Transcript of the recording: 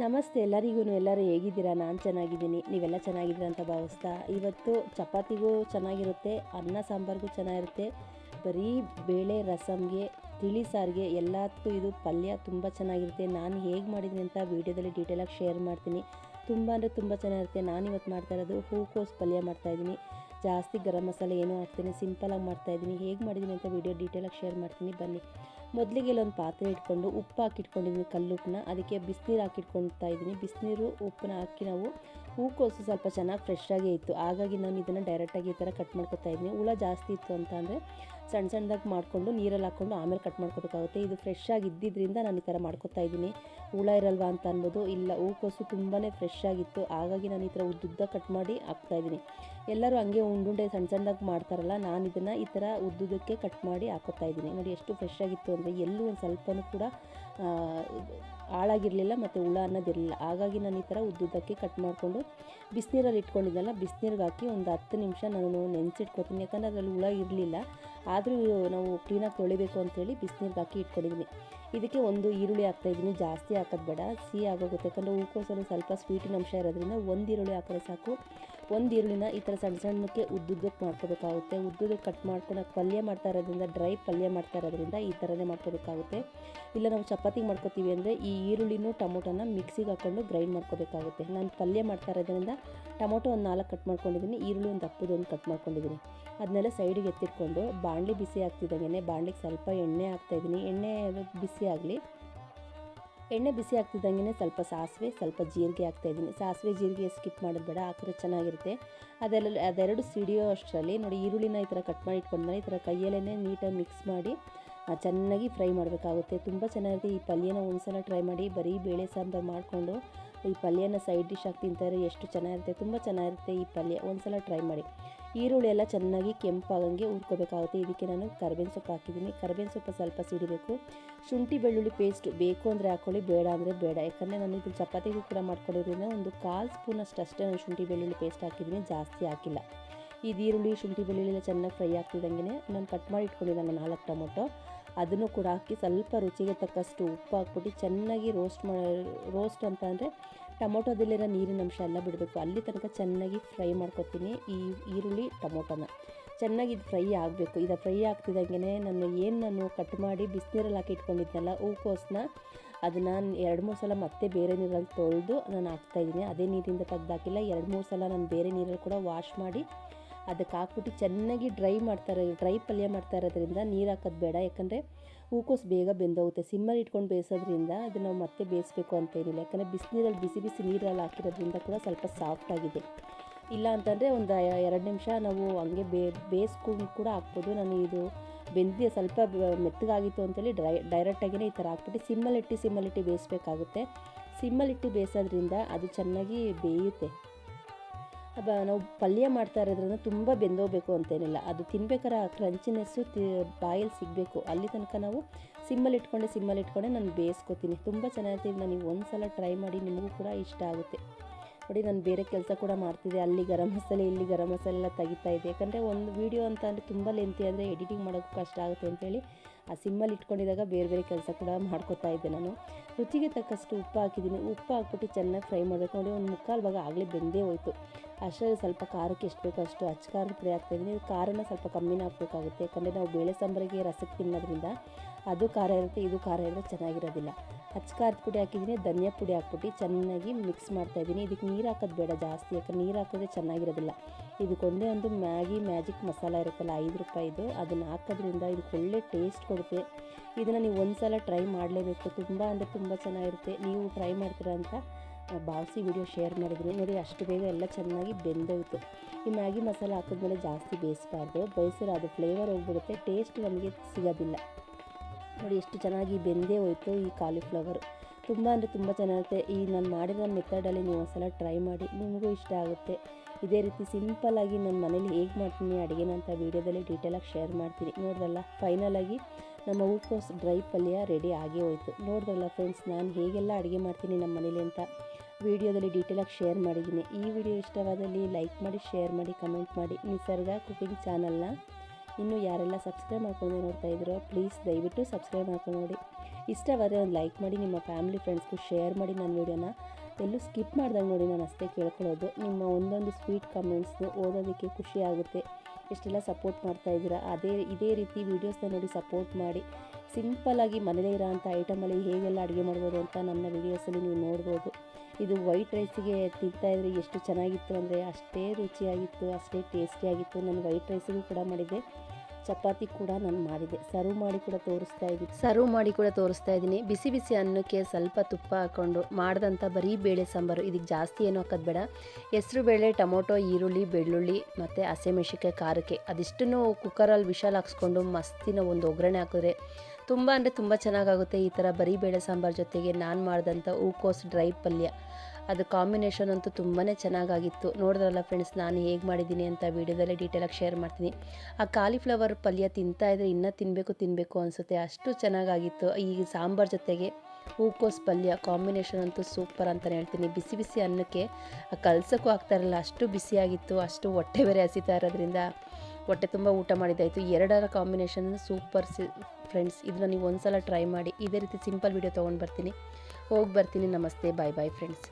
ನಮಸ್ತೆ ಎಲ್ಲರಿಗೂ, ಎಲ್ಲರೂ ಹೇಗಿದ್ದೀರಾ? ನಾನು ಚೆನ್ನಾಗಿದ್ದೀನಿ. ನೀವೆಲ್ಲ ಚೆನ್ನಾಗಿದ್ದೀರಾ ಅಂತ ಭಾವಿಸ್ತಾ? ಇವತ್ತು ಚಪಾತಿಗೂ ಚೆನ್ನಾಗಿರುತ್ತೆ, ಅನ್ನ ಸಾಂಬಾರಿಗೂ ಚೆನ್ನಾಗಿರುತ್ತೆ. ಬರೀ ಬೇಳೆ ರಸಮ್ಗೆ ತಿಳಿ ಸಾರಿಗೆ, ಎಲ್ಲದಕ್ಕೂ ಇದು ಪಲ್ಯ ತುಂಬ ಚೆನ್ನಾಗಿರುತ್ತೆ. ನಾನು ಹೇಗೆ ಮಾಡಿದ್ದೀನಿ ಅಂತ ವೀಡಿಯೋದಲ್ಲಿ ಡೀಟೇಲಾಗಿ ಶೇರ್ ಮಾಡ್ತೀನಿ. ತುಂಬ ಅಂದರೆ ತುಂಬ ಚೆನ್ನಾಗಿರುತ್ತೆ. ನಾನು ಇವತ್ತು ಮಾಡ್ತಾ ಇರೋದು ಹೂಕೋಸು ಪಲ್ಯ ಮಾಡ್ತಾಯಿದ್ದೀನಿ ಜಾಸ್ತಿ ಗರಂ ಮಸಾಲೆ ಏನೂ ಹಾಕ್ತೀನಿ ಸಿಂಪಲಾಗಿ ಮಾಡ್ತಾಯಿದ್ದೀನಿ. ಹೇಗೆ ಮಾಡಿದ್ದೀನಿ ಅಂತ ವೀಡಿಯೋ ಡೀಟೇಲಾಗಿ ಶೇರ್ ಮಾಡ್ತೀನಿ, ಬನ್ನಿ. ಮೊದಲಿಗೆ ಇಲ್ಲೊಂದು ಪಾತ್ರೆ ಇಟ್ಕೊಂಡು ಉಪ್ಪು ಹಾಕಿಟ್ಕೊಂಡಿದ್ದೀನಿ ಕಲ್ಲುಪ್ಪನ್ನ. ಅದಕ್ಕೆ ಬಿಸಿನೀರು ಹಾಕಿಟ್ಕೊಳ್ತಾ ಇದ್ದೀನಿ. ಬಿಸಿನೀರು, ಉಪ್ಪನ್ನ ಹಾಕಿ ನಾವು ಹೂಕೋಸು ಸ್ವಲ್ಪ ಚೆನ್ನಾಗಿ ಫ್ರೆಶ್ ಇತ್ತು. ಹಾಗಾಗಿ ನಾನು ಇದನ್ನು ಡೈರೆಕ್ಟಾಗಿ ಈ ಥರ ಕಟ್ ಮಾಡ್ಕೊತಾ ಇದ್ದೀನಿ ಹುಳ ಜಾಸ್ತಿ ಇತ್ತು ಅಂತ ಅಂದರೆ ಸಣ್ಣ ಸಣ್ಣದಾಗಿ ಮಾಡಿಕೊಂಡು ನೀರಲ್ಲಿ ಹಾಕ್ಕೊಂಡು ಆಮೇಲೆ ಕಟ್ ಮಾಡ್ಕೋಬೇಕಾಗುತ್ತೆ. ಇದು ಫ್ರೆಶ್ ಆಗಿ ಇದ್ದಿದ್ದರಿಂದ ನಾನು ಈ ಥರ ಮಾಡ್ಕೊತಾ ಇದ್ದೀನಿ. ಹುಳ ಇರಲ್ವಾ ಅಂತ ಅನ್ಬೋದು. ಇಲ್ಲ, ಹೂಕೋಸು ತುಂಬಾ ಫ್ರೆಶ್ ಆಗಿತ್ತು ಹಾಗಾಗಿ ನಾನು ಈ ಥರ ಉದ್ದುದ್ದ ಕಟ್ ಮಾಡಿ ಹಾಕ್ತಾಯಿದ್ದೀನಿ ಎಲ್ಲರೂ ಹಂಗೆ ಉಂಡುಂಡೆ ಸಣ್ಣ ಸಣ್ಣದಾಗಿ ಮಾಡ್ತಾರಲ್ಲ, ನಾನು ಇದನ್ನು ಈ ಥರ ಉದ್ದುದಕ್ಕೆ ಕಟ್ ಮಾಡಿ ಹಾಕೋತಾ ಇದ್ದೀನಿ. ನೋಡಿ, ಎಷ್ಟು ಫ್ರೆಶ್ ಆಗಿತ್ತು ಅಂದರೆ ಎಲ್ಲೂ ಒಂದು ಸ್ವಲ್ಪನೂ ಕೂಡ ಹಾಳಾಗಿರಲಿಲ್ಲ ಮತ್ತು ಹುಳ ಅನ್ನೋದಿರಲಿಲ್ಲ. ಹಾಗಾಗಿ ನಾನು ಈ ಥರ ಉದ್ದುದ್ದಕ್ಕೆ ಕಟ್ ಮಾಡಿಕೊಂಡು ಬಿಸಿನೀರಲ್ಲಿ ಇಟ್ಕೊಂಡಿದ್ದಲ್ಲ ಬಿಸಿನೀರಿಗೆ ಹಾಕಿ ಒಂದು ಹತ್ತು ನಿಮಿಷ ನಾನು ನೆನೆಸಿಟ್ಕೊತೀನಿ ಯಾಕಂದರೆ ಅದರಲ್ಲಿ ಹುಳ ಇರಲಿಲ್ಲ. ಆದರೂ ನಾವು ಕ್ಲೀನಾಗಿ ತೊಳಿಬೇಕು ಅಂಥೇಳಿ ಬಿಸಿನೀರಿಗೆ ಹಾಕಿ ಇಟ್ಕೊಂಡಿದ್ದೀನಿ. ಇದಕ್ಕೆ ಒಂದು ಈರುಳ್ಳಿ ಹಾಕ್ತಾಯಿದ್ದೀನಿ ಜಾಸ್ತಿ ಹಾಕೋದು ಬೇಡ. ಸಿಹಿ ಆಗೋಗುತ್ತೆ. ಯಾಕಂದರೆ ಹೂಕೋಸಲ್ಲಿ ಸ್ವಲ್ಪ ಸ್ವೀಟಿನ ಅಂಶ ಇರೋದ್ರಿಂದ ಒಂದು ಈರುಳ್ಳಿ ಹಾಕಿದ್ರೆ ಸಾಕು. ಒಂದು ಈರುಳ್ಳಿನ ಈ ಥರ ಸಣ್ಣ ಸಣ್ಣಕ್ಕೆ ಉದ್ದುದ್ದಕ್ಕೆ ಮಾಡ್ಕೋಬೇಕಾಗುತ್ತೆ. ಉದ್ದುದಕ್ಕೆ ಕಟ್ ಮಾಡ್ಕೊಂಡು ಪಲ್ಯ ಮಾಡ್ತಾ ಇರೋದ್ರಿಂದ ಡ್ರೈ ಪಲ್ಯ ಮಾಡ್ತಾ ಇರೋದ್ರಿಂದ ಈ ಥರನೇ ಮಾಡ್ಕೋಬೇಕಾಗುತ್ತೆ. ಇಲ್ಲ ನಾವು ಚಪಾತಿ ಮಾಡ್ಕೋತೀವಿ ಅಂದರೆ ಈ ಈರುಳ್ಳಿನೂ ಟೊಮೊಟೊನ ಮಿಕ್ಸಿಗೆ ಹಾಕ್ಕೊಂಡು ಗ್ರೈಂಡ್ ಮಾಡ್ಕೋಬೇಕಾಗುತ್ತೆ. ನಾನು ಪಲ್ಯ ಮಾಡ್ತಾ ಇರೋದ್ರಿಂದ ಟೊಮೊಟೊ ಒಂದು ನಾಲ್ಕು ಕಟ್ ಮಾಡ್ಕೊಂಡಿದ್ದೀನಿ ಈರುಳ್ಳಿ ಒಂದು ದಪ್ಪದೊಂದು ಕಟ್ ಮಾಡ್ಕೊಂಡಿದ್ದೀನಿ ಅದನ್ನೆಲ್ಲ ಸೈಡಿಗೆ ಎತ್ತಿಟ್ಕೊಂಡು ಬಾಣಲಿ ಬಿಸಿ ಆಗ್ತಿದ್ದಂಗೆ ಬಾಣಲಿಗೆ ಸ್ವಲ್ಪ ಎಣ್ಣೆ ಹಾಕ್ತಾಯಿದ್ದೀನಿ ಎಣ್ಣೆ ಬಿಸಿ ಆಗಲಿ ಎಣ್ಣೆ ಬಿಸಿ ಆಗ್ತಿದ್ದಂಗೆ ಸ್ವಲ್ಪ ಸಾಸಿವೆ, ಸ್ವಲ್ಪ ಜೀರಿಗೆ ಹಾಕ್ತಾಯಿದ್ದೀನಿ ಸಾಸಿವೆ, ಜೀರಿಗೆ ಸ್ಕಿಪ್ ಮಾಡೋದು ಬೇಡ ಹಾಕಿದ್ರೆ ಚೆನ್ನಾಗಿರುತ್ತೆ. ಅದೆಲ್ಲ, ಅದೆರಡು ಸಿಡಿಯೋ ಅಷ್ಟರಲ್ಲಿ ನೋಡಿ ಈರುಳ್ಳಿನ ಈ ಥರ ಕಟ್ ಮಾಡಿ ಇಟ್ಕೊಂಡ್ರೆ ಈ ಥರ ಕೈಯಲ್ಲೇ ನೀಟಾಗಿ ಮಿಕ್ಸ್ ಮಾಡಿ ಚೆನ್ನಾಗಿ ಫ್ರೈ ಮಾಡಬೇಕಾಗುತ್ತೆ. ತುಂಬ ಚೆನ್ನಾಗಿರುತ್ತೆ. ಈ ಪಲ್ಯನ ಒಂದ್ಸಲ ಟ್ರೈ ಮಾಡಿ, ಬರೀ ಬೇಳೆ ಸಾಂಬಾರು ಮಾಡಿಕೊಂಡು ಈ ಪಲ್ಯನ ಸೈಡ್ ಡಿಶ್ ಆಗಿ ತಿಂತಾರೆ, ಎಷ್ಟು ಚೆನ್ನಾಗಿರುತ್ತೆ, ತುಂಬ ಚೆನ್ನಾಗಿರುತ್ತೆ ಈ ಪಲ್ಯ. ಒಂದ್ಸಲ ಟ್ರೈ ಮಾಡಿ. ಈರುಳ್ಳಿ ಎಲ್ಲ ಚೆನ್ನಾಗಿ ಕೆಂಪಾಗಂಗೆ ಹುರ್ಕೋಬೇಕಾಗುತ್ತೆ. ಇದಕ್ಕೆ ನಾನು ಕರ್ಬೇವಿನ ಸೊಪ್ಪು ಹಾಕಿದ್ದೀನಿ. ಕರ್ಬೇವಿನ ಸೊಪ್ಪು ಸ್ವಲ್ಪ ಸಿಡಿಬೇಕು. ಶುಂಠಿ, ಬೆಳ್ಳುಳ್ಳಿ ಪೇಸ್ಟ್ ಬೇಕು ಅಂದರೆ ಹಾಕ್ಕೊಳ್ಳಿ ಬೇಡ ಅಂದರೆ ಬೇಡ. ಯಾಕಂದರೆ ನಾನು ಇದು ಚಪಾತಿಗೂ ಕೂಡ ಮಾಡ್ಕೊಂಡಿರೋದ್ರಿಂದ ಒಂದು ಕಾಲು ಸ್ಪೂನ್ ಅಷ್ಟೇ ನಾನು ಶುಂಠಿ, ಬೆಳ್ಳುಳ್ಳಿ ಪೇಸ್ಟ್ ಹಾಕಿದ್ದೀನಿ. ಜಾಸ್ತಿ ಹಾಕಿಲ್ಲ. ಇದು ಈರುಳ್ಳಿ, ಶುಂಠಿ, ಬೆಳ್ಳುಳ್ಳಿ ಎಲ್ಲ ಚೆನ್ನಾಗಿ ಫ್ರೈ ಆಗ್ತಿದ್ದಂಗೆ ನಾನು ಕಟ್ ಮಾಡಿ ಇಟ್ಕೊಂಡಿದ್ದೆ ನಾನು ನಾಲ್ಕು ಟೊಮೊಟೊ. ಅದನ್ನು ಕೂಡ ಹಾಕಿ ಸ್ವಲ್ಪ ರುಚಿಗೆ ತಕ್ಕಷ್ಟು ಉಪ್ಪು ಹಾಕ್ಬಿಟ್ಟು ಚೆನ್ನಾಗಿ ರೋಸ್ಟ್ ಮಾಡಿ ರೋಸ್ಟ್ ಅಂತ ಅಂದರೆ ಟೊಮೊಟೊದಲ್ಲಿರೋ ನೀರಿನ ಅಂಶ ಎಲ್ಲ ಬಿಡಬೇಕು. ಅಲ್ಲಿ ತನಕ ಚೆನ್ನಾಗಿ ಫ್ರೈ ಮಾಡ್ಕೊತೀನಿ ಈ ಈರುಳ್ಳಿ, ಟೊಮೊಟೊನ. ಚೆನ್ನಾಗಿ ಇದು ಫ್ರೈ ಆಗಬೇಕು. ಇದು ಫ್ರೈ ಆಗ್ತಿದ್ದಂಗೆ ನಾನು ಏನು ನಾನು ಕಟ್ ಮಾಡಿ ಬಿಸಿನೀರಲ್ಲಿ ಹಾಕಿ ಇಟ್ಕೊಂಡಿದ್ನಲ್ಲ ಹೂಕೋಸನ್ನ ಅದನ್ನು ಎರಡು ಮೂರು ಸಲ ಮತ್ತೆ ಬೇರೆ ನೀರಲ್ಲಿ ತೊಳೆದು ನಾನು ಹಾಕ್ತಾಯಿದ್ದೀನಿ ಅದೇ ನೀರಿಂದ ತೆಗ್ದು ಹಾಕಿಲ್ಲ, ಎರಡು ಮೂರು ಸಲ ನಾನು ಬೇರೆ ನೀರಲ್ಲಿ ಕೂಡ ವಾಶ್ ಮಾಡಿ ಅದಕ್ಕೆ ಹಾಕ್ಬಿಟ್ಟು ಚೆನ್ನಾಗಿ ಡ್ರೈ ಮಾಡ್ತಾರೆ, ಡ್ರೈ ಪಲ್ಯ ಮಾಡ್ತಾ ಇರೋದ್ರಿಂದ ನೀರು ಹಾಕೋದು ಬೇಡ. ಯಾಕಂದರೆ ಹೂಕೋಸು ಬೇಗ ಬೆಂದೋಗುತ್ತೆ. ಸಿಮ್ಮಲ್ಲಿ ಇಟ್ಕೊಂಡು ಬೇಯಿಸೋದ್ರಿಂದ ಅದು ನಾವು ಮತ್ತೆ ಬೇಯಿಸ್ಬೇಕು ಅಂತೇನಿಲ್ಲ ಯಾಕಂದರೆ ಬಿಸಿನೀರಲ್ಲಿ, ಬಿಸಿ ಬಿಸಿ ನೀರಲ್ಲಿ ಹಾಕಿರೋದ್ರಿಂದ ಕೂಡ ಸ್ವಲ್ಪ ಸಾಫ್ಟ್ ಆಗಿದೆ. ಇಲ್ಲ ಅಂತಂದರೆ ಒಂದು ಎರಡು ನಿಮಿಷ ನಾವು ಹಂಗೆ ಬೇ, ಬೇಯಿಸ್ಕೊಂಡು ಕೂಡ ಹಾಕ್ಬೋದು. ನಾನು ಇದು ಬೆಂದಿ ಸ್ವಲ್ಪ ಮೆತ್ತಗಾಗಿತ್ತು ಅಂತೇಳಿ ಡ್ರೈ ಡೈರೆಕ್ಟಾಗಿಯೇ ಈ ಥರ ಹಾಕ್ಬಿಟ್ಟು ಸಿಮ್ಮಲ್ಲಿಟ್ಟು ಸಿಮ್ಮಲ್ಲಿಟ್ಟು ಬೇಯಿಸ್ಬೇಕಾಗುತ್ತೆ. ಸಿಮ್ಮಲ್ಲಿಟ್ಟು ಬೇಯಿಸೋದ್ರಿಂದ ಅದು ಚೆನ್ನಾಗಿ ಬೇಯುತ್ತೆ. ನಾವು ಪಲ್ಯ ಮಾಡ್ತಾ ಇರೋದ್ರಿಂದ ತುಂಬ ಬೆಂದೋಗಬೇಕು ಅಂತೇನಿಲ್ಲ. ಅದು ತಿನ್ಬೇಕಾದ್ರೆ ಆ ಕ್ರಂಚಿನೆಸ್ಸು ಬಾಯಲ್ಲಿ ಸಿಗಬೇಕು. ಅಲ್ಲಿ ತನಕ ನಾವು ಸಿಮ್ಮಲ್ಲಿ ಇಟ್ಕೊಂಡೆ ಸಿಮ್ಮಲ್ಲಿ ಇಟ್ಕೊಂಡೆ ನಾನು ಬೇಯಿಸ್ಕೊತೀನಿ. ತುಂಬ ಚೆನ್ನಾಗಿರ್ತೀನಿ ನನಗೆ ಒಂದು ಸಲ ಟ್ರೈ ಮಾಡಿ ನಿಮಗೂ ಕೂಡ ಇಷ್ಟ ಆಗುತ್ತೆ. ನೋಡಿ ನಾನು ಬೇರೆ ಕೆಲಸ ಕೂಡ ಮಾಡ್ತಿದ್ದೆ. ಅಲ್ಲಿ ಗರಂ ಮಸಾಲೆ, ಇಲ್ಲಿ ಗರಂ ಮಸಾಲೆ ಎಲ್ಲ ತೆಗಿತಾ ಇದ್ದೆ. ಯಾಕಂದರೆ ಒಂದು ವೀಡಿಯೋ ಅಂತ ಅಂದರೆ ತುಂಬ ಲೆಂತಿ ಅಂದರೆ ಎಡಿಟಿಂಗ್ ಮಾಡೋಕ್ಕೂ ಕಷ್ಟ ಆಗುತ್ತೆ ಅಂತೇಳಿ ಆ ಸಿಮ್ಮಲ್ಲಿ ಇಟ್ಕೊಂಡಿದ್ದಾಗ ಬೇರೆ ಬೇರೆ ಕೆಲಸ ಕೂಡ ಮಾಡ್ಕೊತಾ ಇದ್ದೆ ನಾನು. ರುಚಿಗೆ ತಕ್ಕಷ್ಟು ಉಪ್ಪು ಹಾಕಿದ್ದೀನಿ. ಉಪ್ಪು ಹಾಕ್ಬಿಟ್ಟು ಚೆನ್ನಾಗಿ ಫ್ರೈ ಮಾಡಬೇಕು. ನೋಡಿ, ಒಂದು ಮುಕ್ಕಾಲು ಭಾಗ ಆಗಲೇ ಬೆಂದೇ ಹೋಯಿತು. ಅಷ್ಟರಲ್ಲಿ ಸ್ವಲ್ಪ ಖಾರಕ್ಕೆ ಎಷ್ಟು ಬೇಕೋ ಅಷ್ಟು ಅಚ್ಚ ಖಾರದ ಪುಡಿ ಹಾಕ್ತಾಯಿದ್ದೀನಿ ಖಾರನ ಸ್ವಲ್ಪ ಕಮ್ಮಿನೇ ಹಾಕಬೇಕಾಗುತ್ತೆ. ಯಾಕಂದರೆ ನಾವು ಬೇಳೆ ಸಾಂಬಾರಿಗೆ ರಸಕ್ಕೆ ತಿನ್ನೋದ್ರಿಂದ ಅದು ಖಾರ ಇರುತ್ತೆ, ಇದು ಖಾರ ಇರೋದು ಚೆನ್ನಾಗಿರೋದಿಲ್ಲ. ಖಾರದ ಪುಡಿ ಹಾಕಿದ್ದೀನಿ, ಧನಿಯಾ ಪುಡಿ ಹಾಕ್ಬಿಟ್ಟು ಚೆನ್ನಾಗಿ ಮಿಕ್ಸ್ ಮಾಡ್ತಾಯಿದ್ದೀನಿ ಇದಕ್ಕೆ ನೀರು ಹಾಕೋದು ಬೇಡ ಜಾಸ್ತಿ, ಯಾಕಂದ್ರೆ ನೀರು ಹಾಕಿದ್ರೆ ಚೆನ್ನಾಗಿರೋದಿಲ್ಲ. ಇದಕ್ಕೊಂದೇ ಒಂದು ಮ್ಯಾಗಿ ಮ್ಯಾಜಿಕ್ ಮಸಾಲ ಇರುತ್ತಲ್ಲ, ಐದು ರೂಪಾಯಿದು ಅದನ್ನು ಹಾಕೋದ್ರಿಂದ ಇದಕ್ಕೆ ಒಳ್ಳೆ ಟೇಸ್ಟ್ ಕೊಡುತ್ತೆ. ಇದನ್ನು ನೀವು ಒಂದು ಸಲ ಟ್ರೈ ಮಾಡಲೇಬೇಕು. ತುಂಬ ಅಂದರೆ ತುಂಬ ಚೆನ್ನಾಗಿರುತ್ತೆ. ನೀವು ಟ್ರೈ ಮಾಡ್ತೀರಾ ಅಂತ ಭಾವಿಸಿ ವಿಡಿಯೋ ಶೇರ್ ಮಾಡಿದ್ದೀನಿ. ನೋಡಿ, ಅಷ್ಟು ಬೇಗ ಎಲ್ಲ ಚೆನ್ನಾಗಿ ಬೆಂದೋಯಿತು. ಈ ಮ್ಯಾಗಿ ಮಸಾಲ ಹಾಕಿದ್ಮೇಲೆ ಜಾಸ್ತಿ ಬೇಯಿಸಬಾರ್ದು. ಬೇಯಿಸಿದ್ರೆ ಅದು ಫ್ಲೇವರ್ ಹೋಗ್ಬಿಡುತ್ತೆ. ಟೇಸ್ಟ್ ನಮಗೆ ಸಿಗೋದಿಲ್ಲ. ನೋಡಿ ಎಷ್ಟು ಚೆನ್ನಾಗಿ ಬೆಂದೇ ಹೋಯ್ತು ಈ ಕಾಲಿಫ್ಲವರ್ ತುಂಬ ಅಂದರೆ ತುಂಬ ಚೆನ್ನಾಗುತ್ತೆ ಈ ನಾನು ಮಾಡಿರೋ ಮೆಥಡಲ್ಲಿ ನೀವು ಒಂದ್ಸಲ ಟ್ರೈ ಮಾಡಿ, ನಿಮಗೂ ಇಷ್ಟ ಆಗುತ್ತೆ. ಇದೇ ರೀತಿ ಸಿಂಪಲ್ಲಾಗಿ ನನ್ನ ಮನೇಲಿ ಹೇಗೆ ಮಾಡ್ತೀನಿ ಅಡುಗೆನ ಅಂತ ವೀಡಿಯೋದಲ್ಲಿ ಡೀಟೇಲಾಗಿ ಶೇರ್ ಮಾಡ್ತೀನಿ. ನೋಡ್ರಲ್ಲ ಫೈನಲಾಗಿ ನಮ್ಮ ಹೂಕೋಸ್ ಡ್ರೈ ಪಲ್ಯ ರೆಡಿ ಆಗೇ ಹೋಯಿತು. ನೋಡಿದ್ರಲ್ಲ ಫ್ರೆಂಡ್ಸ್ ನಾನು ಹೇಗೆಲ್ಲ ಅಡುಗೆ ಮಾಡ್ತೀನಿ ನಮ್ಮ ಮನೇಲಿ ಅಂತ ವಿಡಿಯೋದಲ್ಲಿ ಡೀಟೇಲಾಗಿ ಶೇರ್ ಮಾಡಿದ್ದೀನಿ. ಈ ವಿಡಿಯೋ ಇಷ್ಟವಾದಲ್ಲಿ ಲೈಕ್ ಮಾಡಿ ಶೇರ್ ಮಾಡಿ ಕಮೆಂಟ್ ಮಾಡಿ. ನಿಸರ್ಗ ಕುಕಿಂಗ್ ಚಾನಲ್ನ ಇನ್ನೂ ಯಾರೆಲ್ಲ ಸಬ್ಸ್ಕ್ರೈಬ್ ಮಾಡ್ಕೊಂಡು ನೋಡ್ತಾ ಇದ್ದೀರೋ ಪ್ಲೀಸ್ ದಯವಿಟ್ಟು ಸಬ್ಸ್ಕ್ರೈಬ್ ಮಾಡ್ಕೊಂಡು ನೋಡಿ. ಇಷ್ಟವಾದರೆ ಒಂದು ಲೈಕ್ ಮಾಡಿ, ನಿಮ್ಮ ಫ್ಯಾಮಿಲಿ ಫ್ರೆಂಡ್ಸ್ಗೂ ಶೇರ್ ಮಾಡಿ ನನ್ನ ವೀಡಿಯೋನ ಎಲ್ಲೂ ಸ್ಕಿಪ್ ಮಾಡ್ದಂಗೆ ನೋಡಿ, ನಾನು ಅಷ್ಟೇ ಕೇಳ್ಕೊಳ್ಳೋದು. ನಿಮ್ಮ ಒಂದೊಂದು ಸ್ವೀಟ್ ಕಮೆಂಟ್ಸ್ನು ಓದೋದಕ್ಕೆ ಖುಷಿ ಆಗುತ್ತೆ. ಎಷ್ಟೆಲ್ಲ ಸಪೋರ್ಟ್ ಮಾಡ್ತಾ ಇದ್ದೀರಾ? ಅದೇ, ಇದೇ ರೀತಿ ವೀಡಿಯೋಸ್ನ ನೋಡಿ ಸಪೋರ್ಟ್ ಮಾಡಿ. ಸಿಂಪಲ್ಲಾಗಿ ಮನೇಲೇ ಇರೋಂಥ ಐಟಮಲ್ಲಿ ಹೇಗೆಲ್ಲ ಅಡುಗೆ ಮಾಡ್ಬೋದು ಅಂತ ನನ್ನ ವೀಡಿಯೋಸಲ್ಲಿ ನೀವು ನೋಡ್ಬೋದು. ಇದು ವೈಟ್ ರೈಸಿಗೆ ತಿಂತಾಯಿದ್ರೆ ಎಷ್ಟು ಚೆನ್ನಾಗಿತ್ತು ಅಂದರೆ ಅಷ್ಟೇ ರುಚಿಯಾಗಿತ್ತು, ಅಷ್ಟೇ ಟೇಸ್ಟಿಯಾಗಿತ್ತು ನಾನು ವೈಟ್ ರೈಸಿಗೂ ಕೂಡ ಮಾಡಿದ್ದೆ. ಚಪಾತಿ ಕೂಡ ನಾನು ಮಾಡಿದೆ. ಸರ್ವ್ ಮಾಡಿ ಕೂಡ ತೋರಿಸ್ತಾ ಇದ್ದೀನಿ ಸರ್ವ್ ಮಾಡಿ ಕೂಡ ತೋರಿಸ್ತಾ ಇದ್ದೀನಿ ಬಿಸಿ ಬಿಸಿ ಅನ್ನಕ್ಕೆ ಸ್ವಲ್ಪ ತುಪ್ಪ ಹಾಕ್ಕೊಂಡು ಮಾಡಿದಂಥ ಬರೀ ಬೇಳೆ ಸಾಂಬಾರು. ಇದಕ್ಕೆ ಜಾಸ್ತಿ ಏನು ಹಾಕೋದು ಬೇಡ. ಹೆಸರು ಬೇಳೆ, ಟೊಮೊಟೊ, ಈರುಳ್ಳಿ, ಬೆಳ್ಳುಳ್ಳಿ ಮತ್ತು ಹಸಿಮೆಣಸಿನ್ಕಾಯಿ ಖಾರಕ್ಕೆ. ಅದಿಷ್ಟನ್ನು ಕುಕ್ಕರಲ್ಲಿ ವಿಶಾಲ್ ಹಾಕ್ಸ್ಕೊಂಡು ಮಸ್ತಿನ ಒಂದು ಒಗ್ಗರಣೆ ಹಾಕಿದ್ರೆ ತುಂಬ ಅಂದರೆ ತುಂಬ ಚೆನ್ನಾಗಾಗುತ್ತೆ ಈ ಥರ ಬರೀ ಬೇಳೆ ಸಾಂಬಾರು ಜೊತೆಗೆ ನಾನು ಮಾಡಿದಂಥ ಹೂಕೋಸು ಡ್ರೈ ಪಲ್ಯ. ಅದು ಕಾಂಬಿನೇಷನ್ ಅಂತೂ ತುಂಬಾ ಚೆನ್ನಾಗಾಗಿತ್ತು. ನೋಡಿದ್ರಲ್ಲ ಫ್ರೆಂಡ್ಸ್ ನಾನು ಹೇಗೆ ಮಾಡಿದ್ದೀನಿ ಅಂತ ವೀಡಿಯೋದಲ್ಲೇ ಡೀಟೇಲಾಗಿ ಶೇರ್ ಮಾಡ್ತೀನಿ. ಆ ಕಾಲಿಫ್ಲವರ್ ಪಲ್ಯ ತಿಂತಾ ಇದ್ರೆ ಇನ್ನೂ ತಿನ್ನಬೇಕು ತಿನ್ನಬೇಕು ಅನಿಸುತ್ತೆ. ಅಷ್ಟು ಚೆನ್ನಾಗಾಗಿತ್ತು. ಈ ಸಾಂಬಾರು ಜೊತೆಗೆ ಹೂಕೋಸ್ ಪಲ್ಯ ಕಾಂಬಿನೇಷನ್ ಅಂತೂ ಸೂಪರ್ ಅಂತಲೇ ಹೇಳ್ತೀನಿ. ಬಿಸಿ ಬಿಸಿ ಅನ್ನಕ್ಕೆ ಕಲ್ಸೋಕ್ಕೂ ಆಗ್ತಾರಲ್ಲ ಅಷ್ಟು ಬಿಸಿಯಾಗಿತ್ತು, ಅಷ್ಟು ಹೊಟ್ಟೆ ಬೇರೆ ಹಸಿತಾ ಇರೋದ್ರಿಂದ ಹೊಟ್ಟೆ ತುಂಬ ಊಟ ಮಾಡಿದ್ದಾಯಿತು. ಎರಡರ ಕಾಂಬಿನೇಷನ್ ಸೂಪರ್ ಸಿ ಫ್ರೆಂಡ್ಸ್ ಇದನ್ನ ನೀವು ಒಂದ್ಸಲ ಟ್ರೈ ಮಾಡಿ. ಇದೇ ರೀತಿ ಸಿಂಪಲ್ ವೀಡಿಯೋ ತೊಗೊಂಡು ಬರ್ತೀನಿ. ಹೋಗಿ ಬರ್ತೀನಿ. ನಮಸ್ತೆ. ಬಾಯ್ ಬಾಯ್ ಫ್ರೆಂಡ್ಸ್